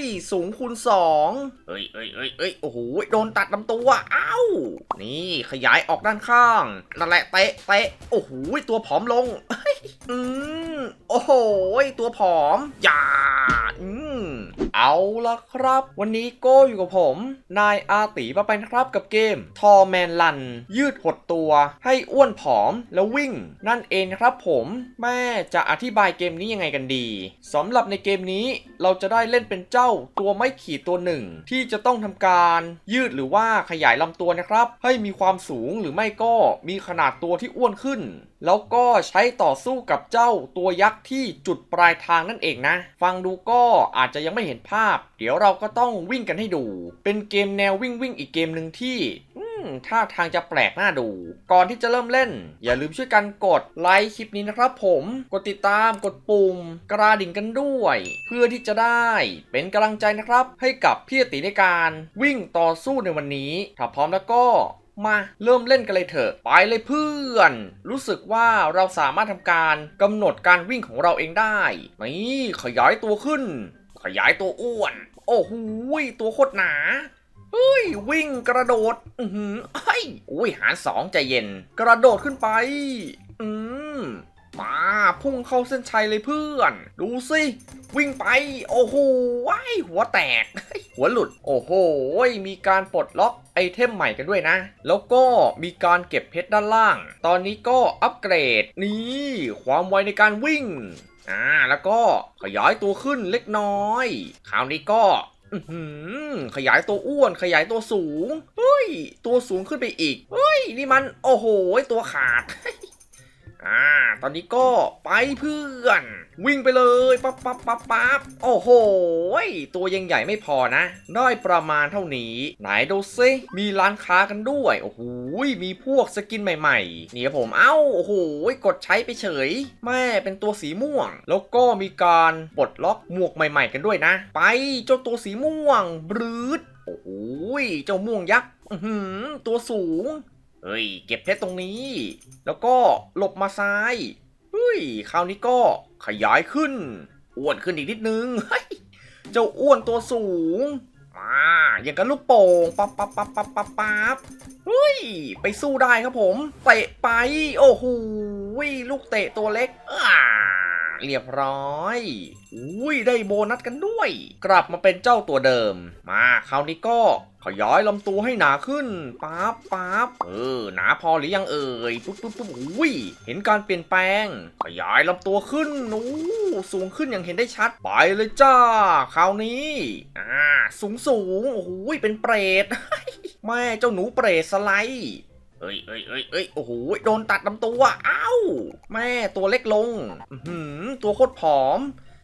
ยสูงคูณสองเอ้ยเอ้ยเอ้ยเอ้ยโอ้โหโดนตัดลำตัวอ้าวนี่ขยายออกด้านข้างนั่นแหละเตะเตะโอ้โหตัวผอมลงเฮ้ยอืมโอ้โหตัวผอมอย่าอืม เอาละครับ วันนี้โก้อยู่กับผม นายอาตีมาไปนะครับกับเกม ทอแมนลัน ยืดหดตัว ให้อ้วนผอมแล้ววิ่ง นั่นเองครับผม แม่จะอธิบายเกมนี้ยังไงกันดีสำหรับในเกมนี้เราจะได้เล่นเป็นเจ้าตัวไม่ขีดตัวหนึ่ง ที่จะต้องทำการยืดหรือว่าขยายลำตัวนะครับ ให้มีความสูงหรือไม่ก็มีขนาดตัวที่อ้วนขึ้น แล้วก็ใช้ต่อสู้กับเจ้าตัวยักษ์ที่จุดปลายทางนั่นเองนะ ฟังดูก็อาจจะยังไม่เห็นภาพ เดี๋ยวเราก็ต้องวิ่งกันให้ดู เป็นเกมแนววิ่งวิ่งอีกเกมหนึ่งที่ท่าทางจะแปลกน่าดู ก่อนที่จะเริ่มเล่น อย่าลืมช่วยกันกดไลค์คลิปนี้นะครับผม กดติดตาม กดปุ่ม กระดิ่งกันด้วย เพื่อที่จะได้เป็นกำลังใจนะครับ ให้กับพี่ติในการวิ่งต่อสู้ในวันนี้ ถ้าพร้อมแล้วก็ มาเริ่มเล่นกันเลยเถอะ ไปเลยเพื่อน รู้สึกว่าเราสามารถทำการกำหนดการวิ่งของเราเองได้ นี่ขยายตัวขึ้น ขยายตัวอ้วน โอ้โหตัวโคตรหนาเฮ้ยวิ่งกระโดด อือหือเฮ้ยอุ้ยหารสองใจเย็น กระโดดขึ้นไป อืมมาพุ่งเข้าเส้นชัยเลยเพื่อน ดูสิ วิ่งไป โอ้โหว้หัวแตก หัวหลุด โอ้โห มีการปลดล็อกไอเทมใหม่กันด้วยนะ แล้วก็มีการเก็บเพชรด้านล่าง ตอนนี้ก็อัปเกรด นี่ ความไวในการวิ่ง อ่า แล้วก็ขยายตัวขึ้นเล็กน้อย คราวนี้ก็ขยายตัวอ้วนขยายตัวสูง เฮ้ย ตัวสูงขึ้นไปอีก เฮ้ย นี่มัน โอ้โห ตัวขาด อ่า ตอนนี้ก็ไปเพื่อน วิ่งไปเลยปั๊บปั๊บปั๊บปั๊บโอ้โห ตัวยังใหญ่ไม่พอนะ ได้ประมาณเท่านี้ ไหนดูซิมีร้านค้ากันด้วย โอ้โห มีพวกสกินใหม่ๆเนี่ยผม เอ้า โอ้โห กดใช้ไปเฉย แม่เป็นตัวสีม่วง แล้วก็มีการปลดล็อกหมวกใหม่ ๆ กันด้วยนะ ไปเจ้าตัวสีม่วงบรืดโอ้โห เจ้าม่วงยักษ์ตัวสูง เฮ้ย เก็บเพชรตรงนี้ แล้วก็หลบมาซ้าย เฮ้ย คราวนี้ก็ขยายขึ้น อ้วนขึ้นอีกนิดนึง เฮ้ย เจ้าอ้วนตัวสูง มาอย่างกับลูกโป่ง ปั๊บปั๊บปั๊บปั๊บปั๊บปั๊บเฮ้ย ไปสู้ได้ครับผม เตะไป โอ้โห ลูกเตะตัวเล็กอ่า เรียบร้อยอุ้ยได้โบนัสกันด้วย กลับมาเป็นเจ้าตัวเดิม มาคราวนี้ก็ขยายลำตัวให้หนาขึ้นปั๊บปั๊บเออ หนาพอหรือยังเอ่ยปุ๊บปุ๊บปุ๊บอุ้ยเห็นการเปลี่ยนแปลง ขยายลำตัวขึ้นนู้สูงขึ้นอย่างเห็นได้ชัด ไปเลยจ้า คราวนี้ อ่า สูงสูงโอ้โหเป็นเปรตแม่เจ้าหนูเปรตสไลด์ เอ้ยเอ้ยเอ้ยเอ้ยโอ้โห โดนตัดลำตัว อ้าว แม่ตัวเล็กลง หือตัวโคตรผอม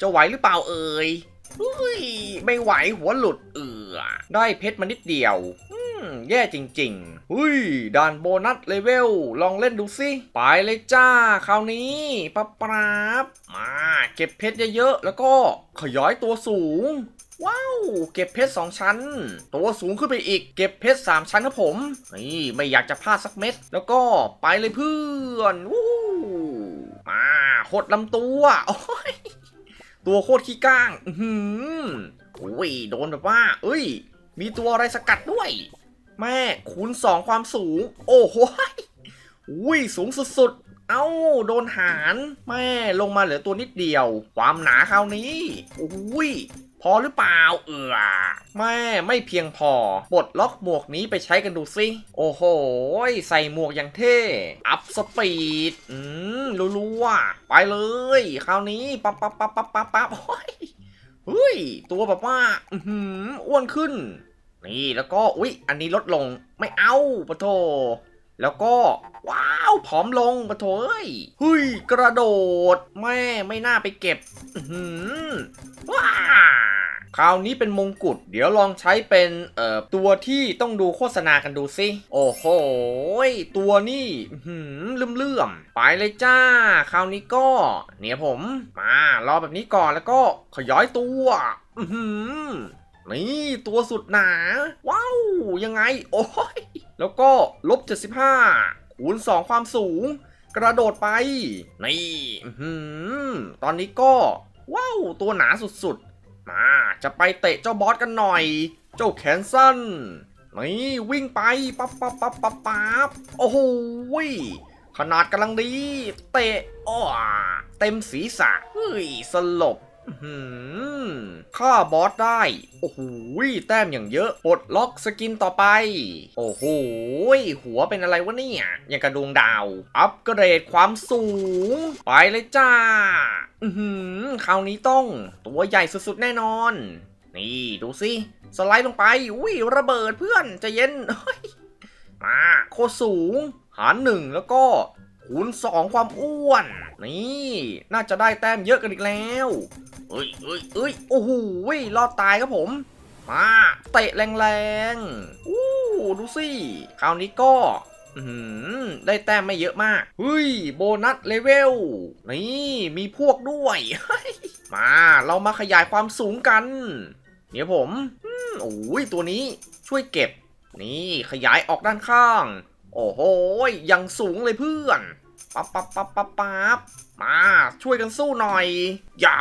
จะไหวหรือเปล่าเอ่ยเฮ้ย ไม่ไหวหัวหลุดเอือได้เพชรมานิดเดียว อืม แย่จริงๆหุ้ยด่านโบนัสเลเวล ลองเล่นดูสิ ไปเลยจ้า คราวนี้ปั๊บปั๊บมา เก็บเพชรเยอะๆ แล้วก็ขยายตัวสูง ว้าว เก็บเพชรสองชั้น ตัวสูงขึ้นไปอีก เก็บเพชรสามชั้นครับผม นี่ไม่อยากจะพลาดสักเม็ด แล้วก็ไปเลยเพื่อนวู้มาหดลำตัวโอ้ยตัวโคตรขี้ก้าง อืโอ้ยโดนแบบว่า เอ้ย มีตัวอะไรสกัดด้วย แม่คูณสองความสูง โอ้โหอุ้ยสูงสุดๆเอ้าโดนหารแม่ลงมาเหลือตัวนิดเดียว ความหนาคราวนี้อุ้ย พอหรือเปล่าเออแม่ไม่เพียงพอปลดล็อกหมวกนี้ไปใช้กันดูสิโอ้โห ใส่หมวกอย่างเท่ อัพสปีด อืมรู้ๆว่ไปเลย คราวนี้ปั๊บปั๊บปั๊บปั๊บปั๊บปั๊บโอ้ยเฮ้ย ตัวแบบว่า อือหืออ้วนขึ้น นี่แล้วก็อุ๊ย อันนี้ลดลงไม่เอาปะโถ แล้วก็ ว้าวผอมลงปะโถเอ้ยเฮ้ยกระโดด แม่ไม่น่าไปเก็บอือหืว้าคราวนี้เป็นมงกุฎเดี๋ยวลองใช้เป็นเอ่อตัวที่ต้องดูโฆษณากันดูสิโอ้โหตัวนี่อื้อหืมเลื่อมๆไปเลยจ้า คราวนี้ก็ เนี่ยผมมารอแบบนี้ก่อนแล้วก็ขยายตัวอือหือนี่ตัวสุดหนา ว้าวยังไง โอ้ย แล้วก็ลบ 75คูณ2 ความสูง กระโดดไป นี่ตอนนี้ก็ ว้าว ตัวหนาสุดๆ มา จะไปเตะเจ้าบอสกันหน่อย เจ้าแขนสั้น นี่วิ่งไป ปั๊บปั๊บปั๊บปั๊บปั๊บโอ้โหขนาดกำลังดี เตะอ้อเต็มศีรษะเฮ้ย สลบ ฆ่าบอสได้ โอ้โหแต้มอย่างเยอะ ปลดล็อกสกินต่อไป โอ้โห หัวเป็นอะไรวะเนี่ย อย่างกระดวงดาว อัปเกรดความสูง ไปเลยจ้า อือหือคราวนี้ต้อง ตัวใหญ่สุดๆแน่นอน นี่ดูสิสไลด์ลงไป อุ้ยระเบิดเพื่อนจะเย็นมาโคสูง หารหนึ่งแล้วก็ คูณสองความอ้วน นี่ น่าจะได้แต้มเยอะกันอีกแล้วเอ้ยเอ้ยเอ้ยโอ้โหรอดตายครับผม มาเตะแรงๆอู้ดูสิคราวนี้ก็ได้แต้มไม่เยอะมากเฮ้ยโบนัสเลเวล นี่ มีพวกด้วย มาเรามาขยายความสูงกัน เดี๋ยวผมอืมโอ้ยตัวนี้ช่วยเก็บ นี่ขยายออกด้านข้าง โอ้โหยังสูงเลยเพื่อน ปั๊บปั๊บปั๊บปั๊บปั๊บมาช่วยกันสู้หน่อย อย่า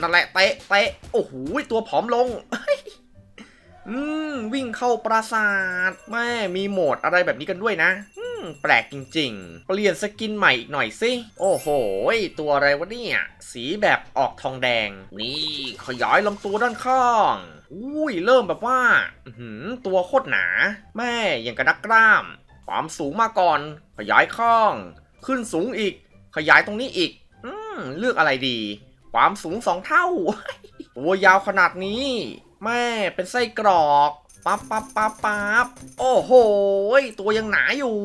นั่นแหละเตะเตะโอ้โหตัวผอมลงอืมวิ่งเข้าปราสาทแม่มีโหมดอะไรแบบนี้กันด้วยนะอืมแปลกจริง ๆ เปลี่ยนสกินใหม่อีกหน่อยสิ โอ้โห ตัวอะไรวะเนี่ย สีแบบออกทองแดง นี่ขยายลำตัวด้านข้างอุ้ยเริ่มแบบว่าอือหือตัวโคตรหนา แม่ย่างกระดักกล้าม ความสูงมาก่อน ขยายข้าง ขึ้นสูงอีก ขยายตรงนี้อีก อืมเลือกอะไรดี ความสูงสองเท่า ตัวยาวขนาดนี้ แม่เป็นไส้กรอกปั๊บปั๊บปั๊บปั๊บโอ้โห ตัวยังหนาอยู่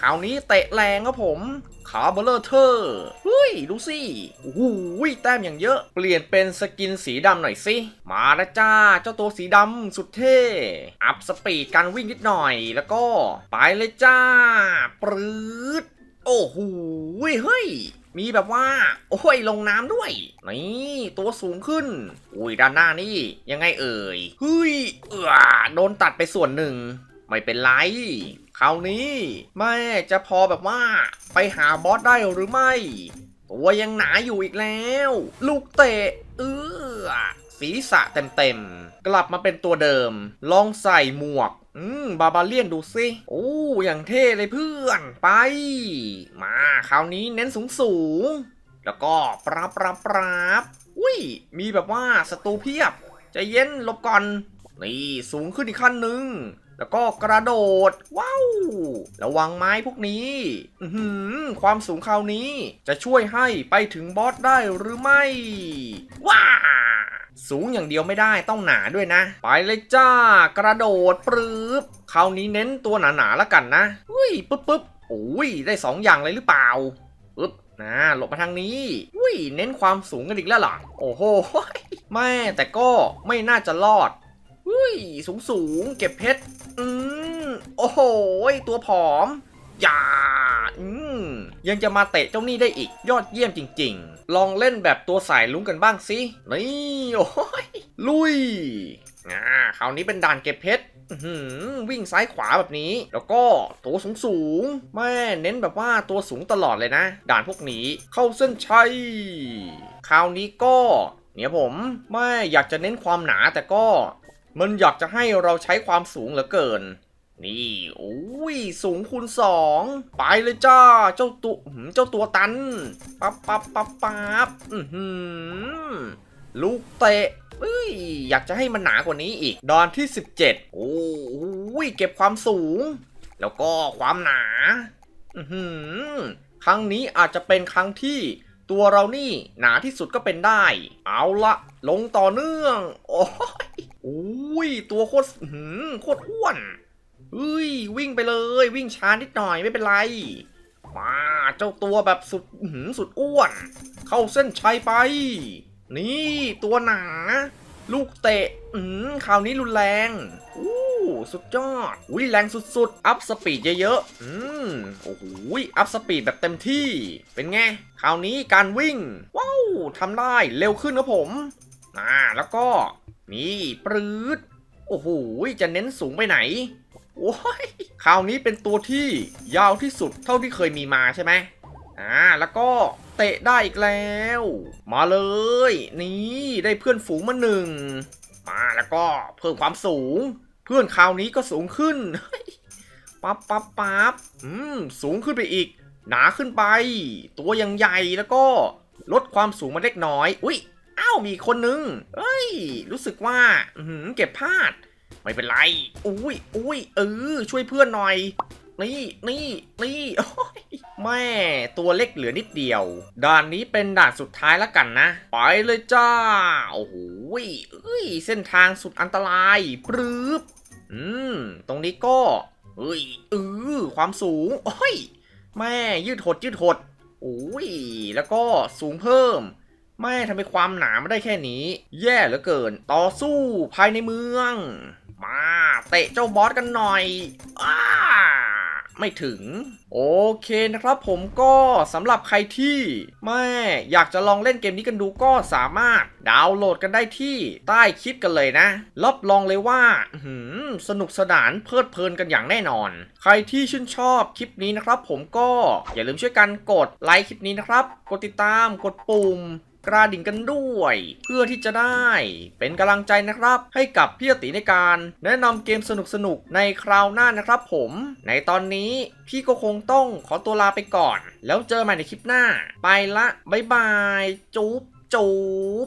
คราวนี้เตะแรงครับผม ขาเบลเลอร์เทอร์เฮ้ย ดูสิโอ้โหแต้มอย่างเยอะ เปลี่ยนเป็นสกินสีดำหน่อยสิ มาแล้วจ้า เจ้าตัวสีดำสุดเท่ อัพสปีดการวิ่งนิดหน่อย แล้วก็ ไปเลยจ้า ปรื๊ด โอ้โหเฮ้ย มีแบบว่า โอ้ยลงน้ำด้วย นี่ตัวสูงขึ้น อุ้ยด้านหน้านี่ยังไงเอ่ยเฮ้ยเอือโดนตัดไปส่วนหนึ่ง ไม่เป็นไรคราวนี้แม่จะพอแบบว่า ไปหาบอสได้หรือไม่ ตัวยังหนาอยู่อีกแล้ว ลูกเตะ เออ ศีรษะเต็มๆ กลับมาเป็นตัวเดิม ลองใส่หมวก อืม บาบาเลียนดูสิ โอ้ อย่างเท่เลยเพื่อน ไป มา คราวนี้เน้นสูงสูงๆแล้วก็ปราบปราบปราบอุ้ย มีแบบว่าศัตรูเพียบใจเย็นลบก่อน นี่ สูงขึ้นอีกขั้นหนึ่งแล้วก็กระโดด ว้าว ระวังไม้พวกนี้ อือหือความสูงคราวนี้จะช่วยให้ไปถึงบอสได้หรือไม่ ว้า สูงอย่างเดียวไม่ได้ต้องหนาด้วยนะ ไปเลยจ้ากระโดดปรื๊บคราวนี้เน้นตัวหนาๆแล้วกันนะอุ้ยปึ๊บปึ๊บโอ้ยได้สองอย่างเลยหรือเปล่าปึ๊บนะหลบมาทางนี้อุ้ยเน้นความสูงกันอีกแล้วหรอโอ้โหแม่แต่ก็ไม่น่าจะรอดอุ้ยสูงสูงๆเก็บเพชรอืมโอ้โหตัวผอมอย่าอืมยังจะมาเตะเจ้านี่ได้อีกยอดเยี่ยมจริง ๆ ลองเล่นแบบตัวสายลุ้งกันบ้างสิ นี่โอ้ยลุยอ่าคราวนี้เป็นด่านเก็บเพชรวิ่งซ้ายขวาแบบนี้ แล้วก็ตัวสูงสูงแม่เน้นแบบว่าตัวสูงตลอดเลยนะ ด่านพวกนี้เข้าเส้นชัย คราวนี้ก็เนี่ยผมไม่อยากจะเน้นความหนาแต่ก็มันอยากจะให้เราใช้ความสูงเหลือเกิน นี่โอ้ยสูงคูณสองไปเลยจ้า เจ้าตัวเจ้าตัวตันปั๊บปั๊บปั๊บปั๊บอือหือลูกเตะเอ้ยอยากจะให้มันหนากว่านี้อีก ดอนที่ 17 โอ้โหเก็บความสูง แล้วก็ความหนาอือหือครั้งนี้อาจจะเป็นครั้งที่ตัวเรานี่หนาที่สุดก็เป็นได้ เอาละลงต่อเนื่อง โอ้ยโอ้ยตัวโคตรหือโคตรอ้วน เฮ้ยวิ่งไปเลย วิ่งช้านิดหน่อยไม่เป็นไรมาเจ้าตัวแบบสุดหือสุดอ้วน เข้าเส้นชัยไป นี่ตัวหนา ลูกเตะอืมคราวนี้รุนแรงอู้สุดยอดอุ้ยแรงสุดๆ อัพสปีดเยอะๆ อืมโอ้โหอัพสปีดแบบเต็มที่ เป็นไง คราวนี้การวิ่ง ว้าวทำได้เร็วขึ้นครับผมอ่าแล้วก็ นี่ปรืดโอ้โหจะเน้นสูงไปไหน โอ้ยคราวนี้เป็นตัวที่ยาวที่สุดเท่าที่เคยมีมาใช่ไหมอ่าแล้วก็เตะได้อีกแล้ว มาเลย นี่ได้เพื่อนฝูงมาหนึ่งมาแล้วก็เพิ่มความสูง เพื่อนคราวนี้ก็สูงขึ้นปั๊บปั๊บปั๊บอืมสูงขึ้นไปอีก หนาขึ้นไป ตัวยังใหญ่แล้วก็ลดความสูงมาเล็กน้อย อุ้ยอ้าวมีคนนึงเอ้ย รู้สึกว่าหือเก็บพลาด ไม่เป็นไร อุ้ยอุ้ยเออ ช่วยเพื่อนหน่อย นี่ นี่ นี่ แม่ ตัวเล็กเหลือนิดเดียว ด่านนี้เป็นด่านสุดท้ายแล้วกันนะ ไปเลยจ้า โอ้โหเอ้ย เส้นทางสุดอันตรายปรืบอืม ตรงนี้ก็เอ้ยเออความสูง โอ้ย แม่ ยืดหดยืดหดโอ้ย แล้วก็สูงเพิ่ม แม่ทำไมความหนาไม่ได้แค่นี้ แย่เหลือเกิน ต่อสู้ภายในเมือง มาเตะเจ้าบอสกันหน่อยอ้าไม่ถึง โอเคนะครับผมก็สำหรับใครที่แม่อยากจะลองเล่นเกมนี้กันดูก็สามารถดาวน์โหลดกันได้ที่ใต้คลิปกันเลยนะ รับรองเลยว่าหือสนุกสนานเพลิดเพลินกันอย่างแน่นอน ใครที่ชื่นชอบคลิปนี้นะครับผมก็อย่าลืมช่วยกันกดไลค์คลิปนี้นะครับ กดติดตามกดปุ่ม กระดิ่งกันด้วย เพื่อที่จะได้เป็นกำลังใจนะครับ ให้กับพี่ติในการแนะนำเกมสนุกๆในคราวหน้านะครับผม ในตอนนี้พี่ก็คงต้องขอตัวลาไปก่อน แล้วเจอใหม่ในคลิปหน้า ไปละบ๊ายบาย จุ๊บจุ๊บ